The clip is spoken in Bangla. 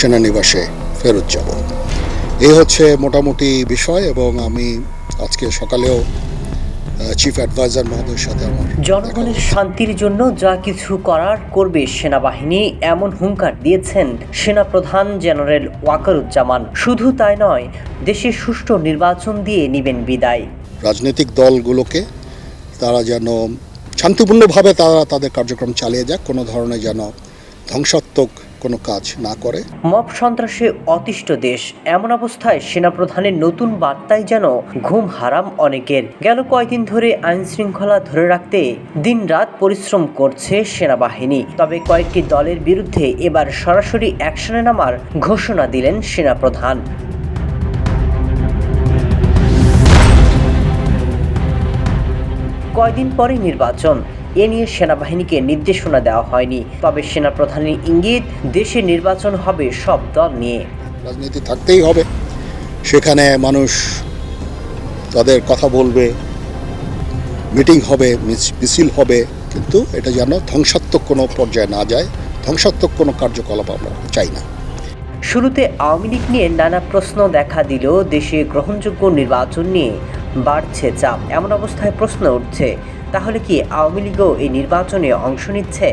সেনানিবাসে ফেরত যাব। এই হচ্ছে মোটামুটি বিষয় এবং আমি আজকে সকালেও চিফ অ্যাডভাইজার মহোদয়ের সাথে আমার জনগণের শান্তির জন্য যা কিছু করার করবে সেনাবাহিনী এমন হুঙ্কার দিয়েছেন সেনাপ্রধান জেনারেল ওয়াকারুজ্জামান। শুধু তাই নয় দেশে সুষ্ঠু নির্বাচন দিয়ে নিবেন বিদায়। রাজনৈতিক দলগুলোকে তারা যেন শান্তিপূর্ণভাবে তারা তাদের কার্যক্রম চালিয়ে যাক কোনো ধরনের যেন ধ্বংসাত্মক কোনো কাজ না করে। মব সন্ত্রাসে অতিষ্ঠ দেশ, এমন অবস্থায় সেনাপ্রধানের নতুন বার্তায় যেন ঘুম হারাম অনেকের। গেল কয়েকদিন ধরে আইন শৃঙ্খলা ধরে রাখতে দিনরাত পরিশ্রম করছে সেনাবাহিনী। তবে কয়েকটি দলের বিরুদ্ধে এবার সরাসরি অ্যাকশনে নামার ঘোষণা দিলেন সেনাপ্রধান। কয়দিন পরে নির্বাচন। এ নিয়ে সেনাবাহিনীকে নির্দেশনা দেওয়া হয়নি। তবে সেনাপ্রধানের ইঙ্গিত দেশে নির্বাচন হবে সব দল নিয়ে। রাজনীতি থাকতেই হবে। সেখানে মানুষ তাদের কথা বলবে মিটিং হবে মিছ- মিছিল হবে কিন্তু এটা যেন ধ্বংসাত্মক কোনো পর্যায়ে না যায় ধ্বংসাত্মক কোনো কার্যকলাপ আমরা চাই না। শুরুতে আওয়ামী লীগ নিয়ে নানা প্রশ্ন দেখা দিলেও দেশে গ্রহণযোগ্য নির্বাচন নিয়ে বাড়ছে চাপ। এমন অবস্থায় প্রশ্ন উঠছে তাহলে কি আওয়ামী লীগও এই নির্বাচনে অংশ নিচ্ছে?